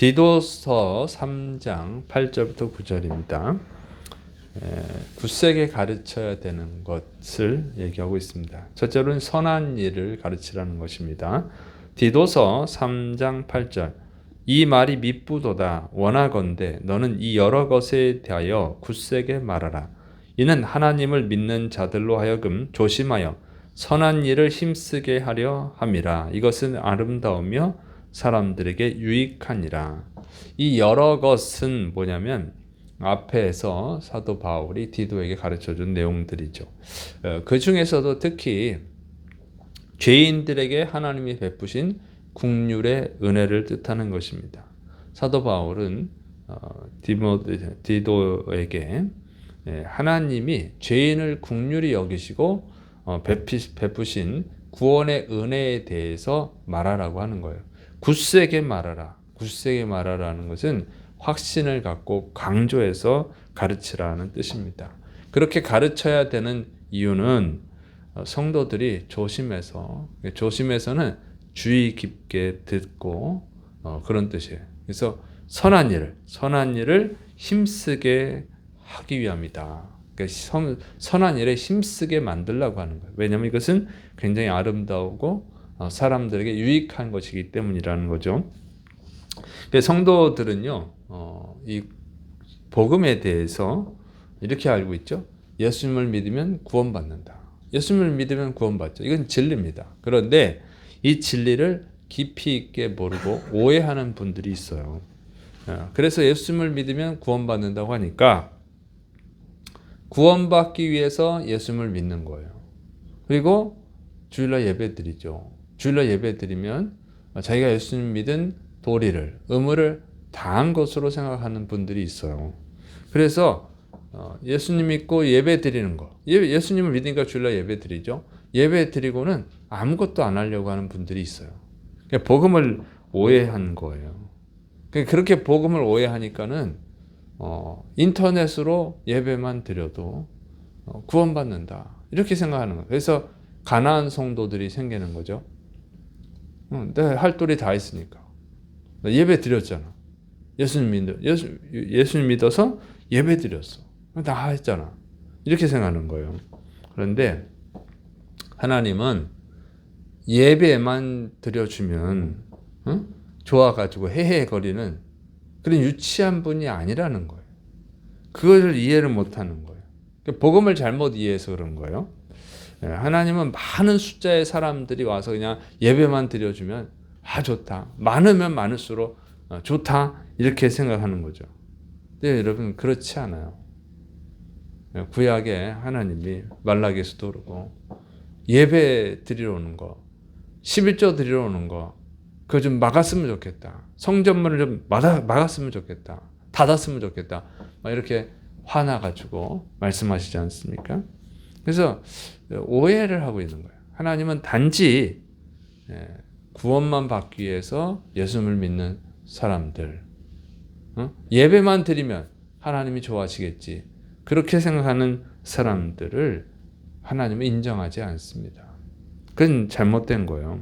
디도서 3장 8절부터 9절입니다. 굳세게 가르쳐야 되는 것을 얘기하고 있습니다. 첫째로는 선한 일을 가르치라는 것입니다. 디도서 3장 8절 이 말이 미쁘도다 원하건대 너는 이 여러 것에 대하여 굳세게 말하라. 이는 하나님을 믿는 자들로 하여금 조심하여 선한 일을 힘쓰게 하려 함이라. 이것은 아름다우며 사람들에게 유익하니라. 이 여러 것은 뭐냐면 앞에서 사도 바울이 디도에게 가르쳐 준 내용들이죠. 어, 그 중에서도 특히 죄인들에게 하나님이 베푸신 국률의 은혜를 뜻하는 것입니다. 사도 바울은 어, 디도에게 예, 하나님이 죄인을 국률이 여기시고 어, 베푸신 구원의 은혜에 대해서 말하라고 하는 거예요. 굳세게 말하라. 굳세게 말하라는 것은 확신을 갖고 강조해서 가르치라는 뜻입니다. 그렇게 가르쳐야 되는 이유는 어, 성도들이 조심해서 조심해서는 주의 깊게 듣고 어, 그런 뜻이에요. 그래서 선한 일을 선한 일을 힘쓰게 하기 위함이다. 그러니까 선, 선한 일에 힘쓰게 만들라고 하는 거예요. 왜냐하면 이것은 굉장히 아름다우고 어, 사람들에게 유익한 것이기 때문이라는 거죠. 성도들은요, 어, 이 복음에 대해서 이렇게 알고 있죠. 예수님을 믿으면 구원받는다. 예수님을 믿으면 구원받죠. 이건 진리입니다. 그런데 이 진리를 깊이 있게 모르고 오해하는 분들이 있어요. 어, 그래서 예수님을 믿으면 구원받는다고 하니까 구원받기 위해서 예수님을 믿는 거예요. 그리고 주일날 예배 드리죠. 주일날 예배 드리면 자기가 예수님 믿은 도리를, 의무를 다한 것으로 생각하는 분들이 있어요. 그래서 어, 예수님 믿고 예배 드리는 거. 예 수님을 믿으니까 주일날 예배 드리죠. 예배 드리고는 아무것도 안 하려고 하는 분들이 있어요. 그러니까 복음을 오해한 거예요. 그러니까 그렇게 복음을 오해하니까는 어, 인터넷으로 예배만 드려도 어, 구원받는다. 이렇게 생각하는 거예요. 그래서 가나안 성도들이 생기는 거죠. 응, 내할 도리 다 했으니까. 예배 드렸잖아. 예수님 믿어, 예수, 예수님 믿어서 예배 드렸어. 다 했잖아. 이렇게 생각하는 거예요. 그런데 하나님은 예배만 드려주면 응? 좋아가지고 헤헤거리는 그런 유치한 분이 아니라는 거예요. 그것을 이해를 못하는 거예요. 그러니까 복음을 잘못 이해해서 그런 거예요. 예, 하나님은 많은 숫자의 사람들이 와서 그냥 예배만 드려주면 아 좋다. 많으면 많을수록 어, 좋다 이렇게 생각하는 거죠. 근데 여러분 그렇지 않아요. 예, 구약에 하나님이 말라기에서도 그러고 예배 드리러 오는 거, 11조 드리러 오는 거, 그거 좀 막았으면 좋겠다. 성전문을 좀 막아, 막았으면 좋겠다. 닫았으면 좋겠다. 막 이렇게 화나가지고 말씀하시지 않습니까? 그래서 오해를 하고 있는 거예요. 하나님은 단지 예, 구원만 받기 위해서 예수님을 믿는 사람들, 어? 예배만 드리면 하나님이 좋아하시겠지. 그렇게 생각하는 사람들을 하나님은 인정하지 않습니다. 그건 잘못된 거예요.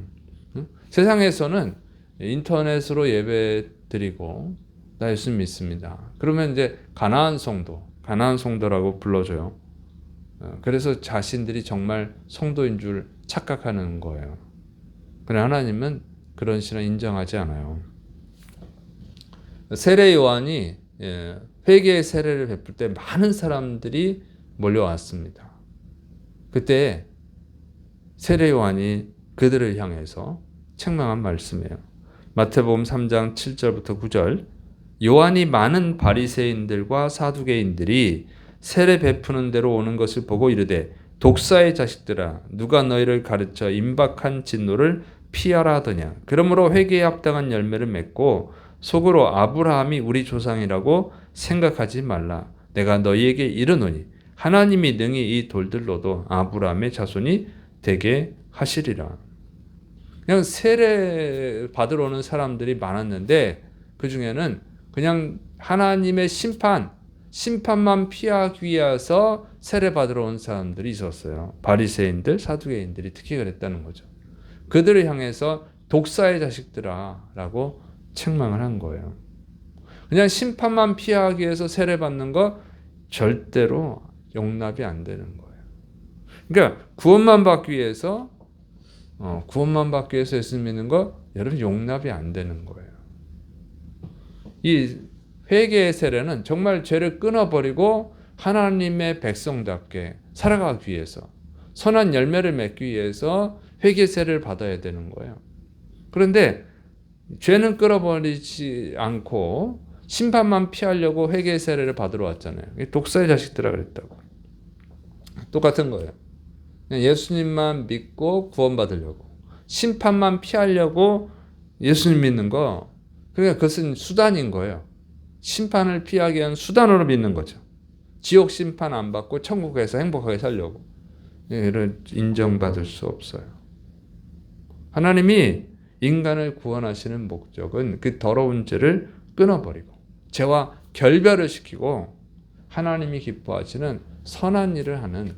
세상에서는 인터넷으로 예배 드리고 나 예수 믿습니다. 그러면 이제 가나안 성도, 가나안 성도라고 불러줘요. 어, 그래서 자신들이 정말 성도인 줄 착각하는 거예요. 그러나 하나님은 그런 신을 인정하지 않아요. 세례 요한이 예, 회개의 세례를 베풀 때 많은 사람들이 몰려왔습니다. 그때 세례 요한이 그들을 향해서 책망한 말씀이에요. 마태복음 3장 7절부터 9절. 요한이 많은 바리새인들과 사두개인들이 세례 베푸는 대로 오는 것을 보고 이르되 독사의 자식들아 누가 너희를 가르쳐 임박한 진노를 피하라 하더냐? 그러므로 회개에 합당한 열매를 맺고 속으로 아브라함이 우리 조상이라고 생각하지 말라. 내가 너희에게 이르노니 하나님이 능히 이 돌들로도 아브라함의 자손이 되게 하시리라. 그냥 세례 받으러 오는 사람들이 많았는데 그 중에는 그냥 하나님의 심판 심판만 피하기 위해서 세례 받으러 온 사람들이 있었어요. 바리새인들, 사두개인들이 특히 그랬다는 거죠. 그들을 향해서 독사의 자식들아라고 책망을 한 거예요. 그냥 심판만 피하기 위해서 세례받는 거 절대로 용납이 안 되는 거예요. 그러니까 구원만 받기 위해서 어, 구원만 받기 위해서 예수 믿는 거 여러분 용납이 안 되는 거예요. 이 회개의 세례는 정말 죄를 끊어버리고 하나님의 백성답게 살아가기 위해서 선한 열매를 맺기 위해서 회개 세례를 받아야 되는 거예요. 그런데 죄는 끊어버리지 않고 심판만 피하려고 회개 세례를 받으러 왔잖아요. 독사의 자식들아 그랬다고. 똑같은 거예요. 예수님만 믿고 구원받으려고 심판만 피하려고 예수님 믿는 거 그러니까 그것은 수단인 거예요. 심판을 피하기 위한 수단으로 믿는 거죠. 지옥 심판 안 받고 천국에서 행복하게 살려고 이런 인정받을 수 없어요. 하나님이 인간을 구원하시는 목적은 그 더러운 죄를 끊어버리고 죄와 결별을 시키고 하나님이 기뻐하시는 선한 일을 하는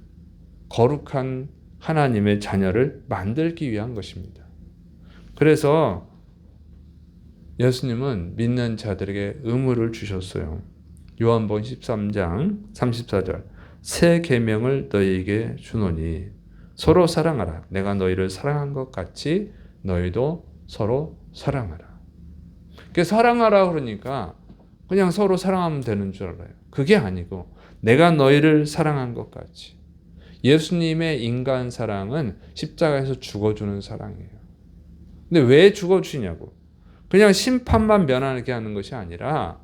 거룩한 하나님의 자녀를 만들기 위한 것입니다. 그래서 예수님은 믿는 자들에게 의무를 주셨어요. 요한복음 13장 34절 새 계명을 너희에게 주노니 서로 사랑하라 내가 너희를 사랑한 것 같이 너희도 서로 사랑하라. 그 사랑하라 그러니까 그냥 서로 사랑하면 되는 줄 알아요. 그게 아니고 내가 너희를 사랑한 것 같이 예수님의 인간 사랑은 십자가에서 죽어주는 사랑이에요. 근데 왜 죽어주냐고. 그냥 심판만 면하게 하는 것이 아니라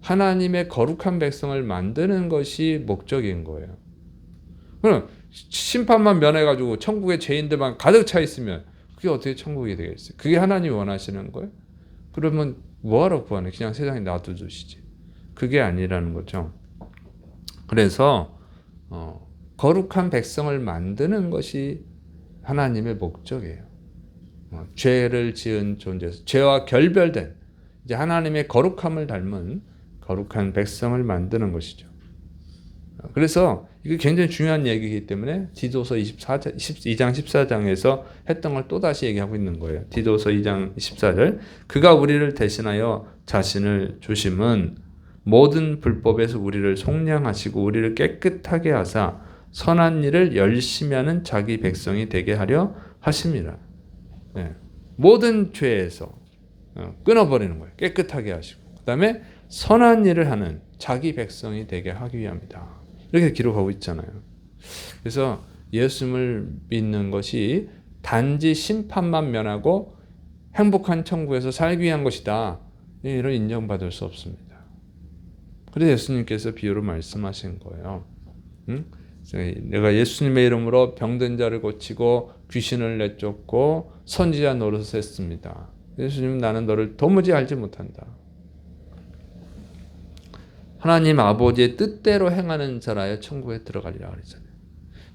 하나님의 거룩한 백성을 만드는 것이 목적인 거예요. 그럼 심판만 면해가지고 천국에 죄인들만 가득 차 있으면 그게 어떻게 천국이 되겠어요? 그게 하나님이 원하시는 거예요? 그러면 뭐하러 구하네? 그냥 세상에 놔두시지. 그게 아니라는 거죠. 그래서 어, 거룩한 백성을 만드는 것이 하나님의 목적이에요. 어, 죄를 지은 존재에서 죄와 결별된 이제 하나님의 거룩함을 닮은 거룩한 백성을 만드는 것이죠. 어, 그래서 이게 굉장히 중요한 얘기이기 때문에 디도서 24장, 22장 14장에서 했던 걸 또다시 얘기하고 있는 거예요. 디도서 2장 14절 그가 우리를 대신하여 자신을 주심은 모든 불법에서 우리를 속량하시고 우리를 깨끗하게 하사 선한 일을 열심히 하는 자기 백성이 되게 하려 하십니다. 네. 모든 죄에서 어, 끊어버리는 거예요. 깨끗하게 하시고 그 다음에 선한 일을 하는 자기 백성이 되게 하기 위함이다. 이렇게 기록하고 있잖아요. 그래서 예수님을 믿는 것이 단지 심판만 면하고 행복한 천국에서 살기 위한 것이다. 이런 인정받을 수 없습니다. 그래서 예수님께서 비유로 말씀하신 거예요. 응? 내가 예수님의 이름으로 병든 자를 고치고 귀신을 내쫓고 선지자 노릇을 했습니다. 예수님 나는 너를 도무지 알지 못한다. 하나님 아버지의 뜻대로 행하는 자라야 천국에 들어가리라 그랬잖아요.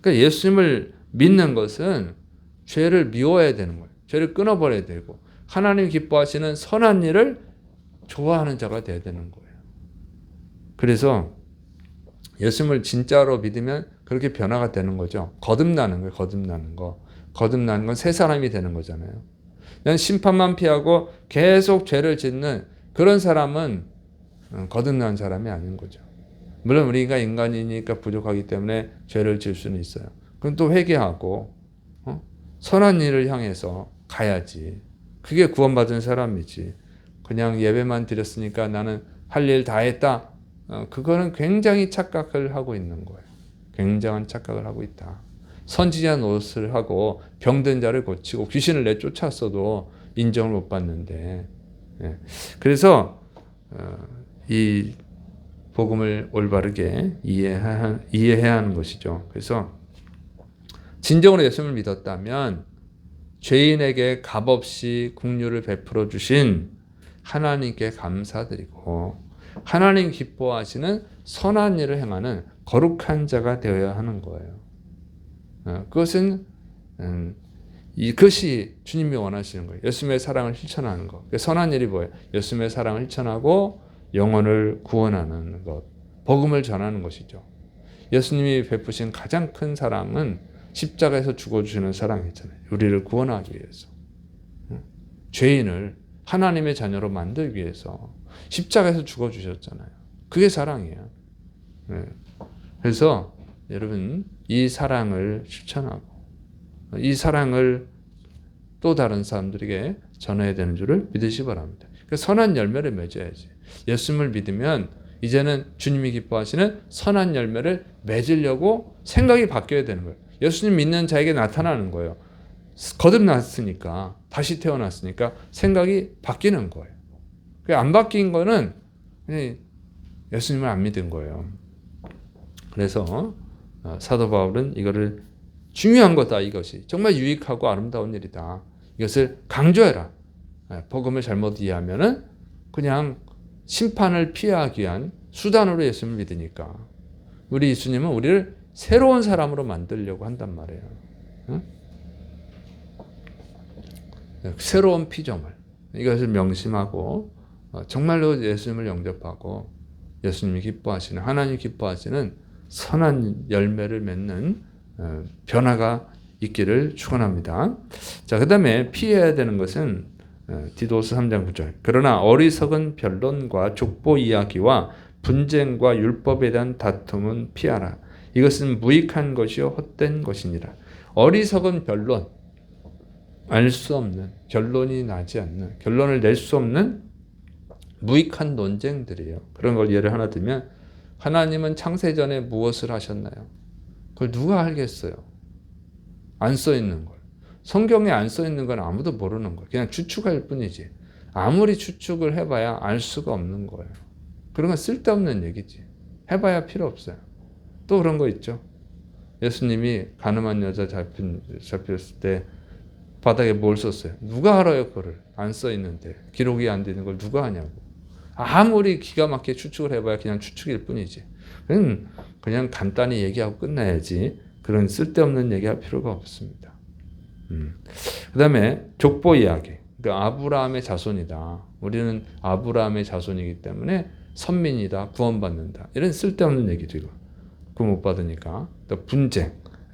그러니까 예수님을 믿는 것은 죄를 미워야 되는 거예요. 죄를 끊어버려야 되고 하나님 기뻐하시는 선한 일을 좋아하는 자가 돼야 되는 거예요. 그래서 예수님을 진짜로 믿으면 그렇게 변화가 되는 거죠. 거듭나는 거예요. 거듭나는 거. 거듭나는 건 새 사람이 되는 거잖아요. 그냥 심판만 피하고 계속 죄를 짓는 그런 사람은 어, 거듭난 사람이 아닌 거죠. 물론 우리가 인간이니까 부족하기 때문에 죄를 질 수는 있어요. 그럼 또 회개하고 어? 선한 일을 향해서 가야지. 그게 구원받은 사람이지. 그냥 예배만 드렸으니까 나는 할 일 다 했다. 어, 그거는 굉장히 착각을 하고 있는 거예요. 굉장한 착각을 하고 있다. 선지자 노릇을 하고 병든 자를 고치고 귀신을 내쫓았어도 인정을 못 받는데 예. 그래서 어, 이 복음을 올바르게 이해해야 하는 것이죠. 그래서 진정으로 예수님을 믿었다면 죄인에게 값없이 국류를 베풀어 주신 하나님께 감사드리고 하나님 기뻐하시는 선한 일을 행하는 거룩한 자가 되어야 하는 거예요. 어, 그것은 음, 이것이 주님이 원하시는 거예요. 예수님의 사랑을 실천하는 것. 선한 일이 뭐예요? 예수님의 사랑을 실천하고 영혼을 구원하는 것, 복음을 전하는 것이죠. 예수님이 베푸신 가장 큰 사랑은 십자가에서 죽어주시는 사랑이잖아요. 우리를 구원하기 위해서. 죄인을 하나님의 자녀로 만들기 위해서 십자가에서 죽어 주셨잖아요. 그게 사랑이에요. 네. 그래서 여러분 이 사랑을 실천하고 이 사랑을 또 다른 사람들에게 전해야 되는 줄을 믿으시 기 바랍니다. 그 선한 열매를 맺어야지. 예수님을 믿으면 이제는 주님이 기뻐하시는 선한 열매를 맺으려고 생각이 바뀌어야 되는 거예요. 예수님 믿는 자에게 나타나는 거예요. 거듭났으니까 다시 태어났으니까 생각이 바뀌는 거예요. 안 바뀐 거는 예수님을 안 믿은 거예요. 그래서 어, 사도 바울은 이거를 중요한 거다 이것이 정말 유익하고 아름다운 일이다. 이것을 강조해라. 예, 복음을 잘못 이해하면은 그냥 심판을 피하기 위한 수단으로 예수님을 믿으니까 우리 예수님은 우리를 새로운 사람으로 만들려고 한단 말이에요. 응? 새로운 피조물 이것을 명심하고 어, 정말로 예수님을 영접하고 예수님이 기뻐하시는 하나님 기뻐하시는 선한 열매를 맺는 어, 변화가 있기를 축원합니다. 자, 그다음에 피해야 되는 것은 어, 디도스 3장 9절. 그러나 어리석은 변론과 족보 이야기와 분쟁과 율법에 대한 다툼은 피하라. 이것은 무익한 것이요 헛된 것이니라. 어리석은 변론, 알 수 없는 결론이 나지 않는 결론을 낼 수 없는 무익한 논쟁들이에요. 그런 걸 예를 하나 들면 하나님은 창세 전에 무엇을 하셨나요? 그걸 누가 알겠어요? 안 써 있는 걸. 성경에 안 써 있는 건 아무도 모르는 거예요. 그냥 추측할 뿐이지. 아무리 추측을 해봐야 알 수가 없는 거예요. 그런 건 쓸데없는 얘기지. 해봐야 필요 없어요. 또 그런 거 있죠. 예수님이 가늠한 여자 잡힌, 잡혔을 때 바닥에 뭘 썼어요? 누가 알아요, 그거를? 안 써 있는데. 기록이 안 되는 걸 누가 하냐고. 아무리 기가 막히게 추측을 해봐야 그냥 추측일 뿐이지. 그냥, 그냥 간단히 얘기하고 끝나야지. 그런 쓸데없는 얘기할 필요가 없습니다. 음. 그 다음에 족보 이야기. 그러니까 아브라함의 자손이다. 우리는 아브라함의 자손이기 때문에 선민이다. 구원받는다. 이런 쓸데없는 얘기들고. 구원 못 받으니까. 또 분쟁.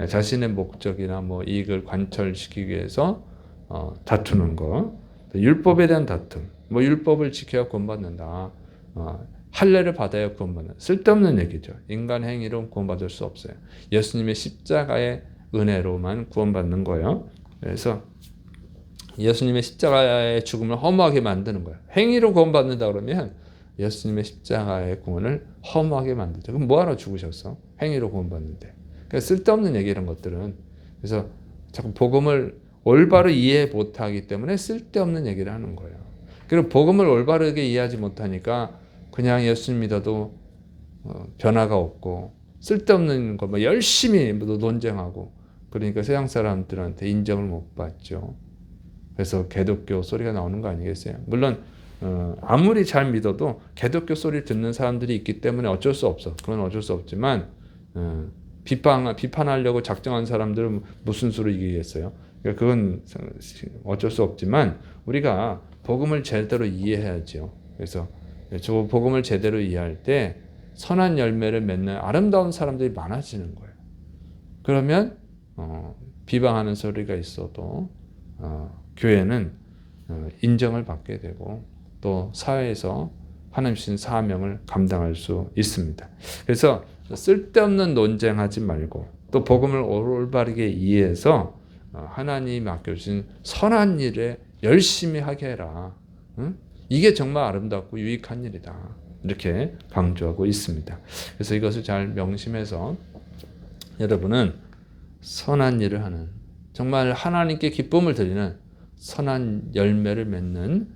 자신의 목적이나 뭐 이익을 관철시키기 위해서 어, 다투는 거. 율법에 대한 다툼. 뭐 율법을 지켜야 구원받는다. 어, 할례를 받아야 구원받는 쓸데없는 얘기죠. 인간 행위로 구원받을 수 없어요. 예수님의 십자가의 은혜로만 구원받는 거예요. 그래서 예수님의 십자가의 죽음을 허무하게 만드는 거예요. 행위로 구원받는다 그러면 예수님의 십자가의 구원을 허무하게 만들죠. 그럼 뭐하러 죽으셨어? 행위로 구원받는데. 그러니까 쓸데없는 얘기 이런 것들은 그래서 자꾸 복음을 올바로 이해 못하기 때문에 쓸데없는 얘기를 하는 거예요. 그리고 복음을 올바르게 이해하지 못하니까 그냥 예수님 믿어도 어, 변화가 없고 쓸데없는 거 뭐 열심히 논쟁하고 그러니까 세상 사람들한테 인정을 못 받죠. 그래서 개독교 소리가 나오는 거 아니겠어요? 물론 어, 아무리 잘 믿어도 개독교 소리를 듣는 사람들이 있기 때문에 어쩔 수 없어. 그건 어쩔 수 없지만 어, 비판 비판하려고 작정한 사람들은 무슨 수로 이기겠어요? 그러니까 그건 어쩔 수 없지만 우리가 복음을 제대로 이해해야죠. 그래서 저 복음을 제대로 이해할 때 선한 열매를 맺는 아름다운 사람들이 많아지는 거예요. 그러면 어, 비방하는 소리가 있어도 어, 교회는 어, 인정을 받게 되고 또 사회에서 하나님 신 사명을 감당할 수 있습니다. 그래서 쓸데없는 논쟁하지 말고 또 복음을 올바르게 이해해서 어, 하나님 맡겨주신 선한 일에 열심히 하게 해라. 응? 이게 정말 아름답고 유익한 일이다. 이렇게 강조하고 있습니다. 그래서 이것을 잘 명심해서 여러분은 선한 일을 하는 정말 하나님께 기쁨을 드리는 선한 열매를 맺는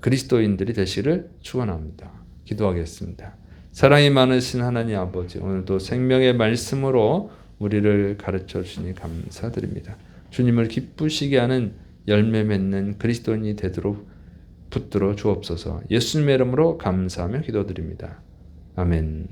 그리스도인들이 되시를 축원합니다. 기도하겠습니다. 사랑이 많으신 하나님 아버지 오늘도 생명의 말씀으로 우리를 가르쳐 주시니 감사드립니다. 주님을 기쁘시게 하는 열매 맺는 그리스도인이 되도록 붙들어 주옵소서. 예수님의 이름으로 감사하며 기도드립니다. 아멘.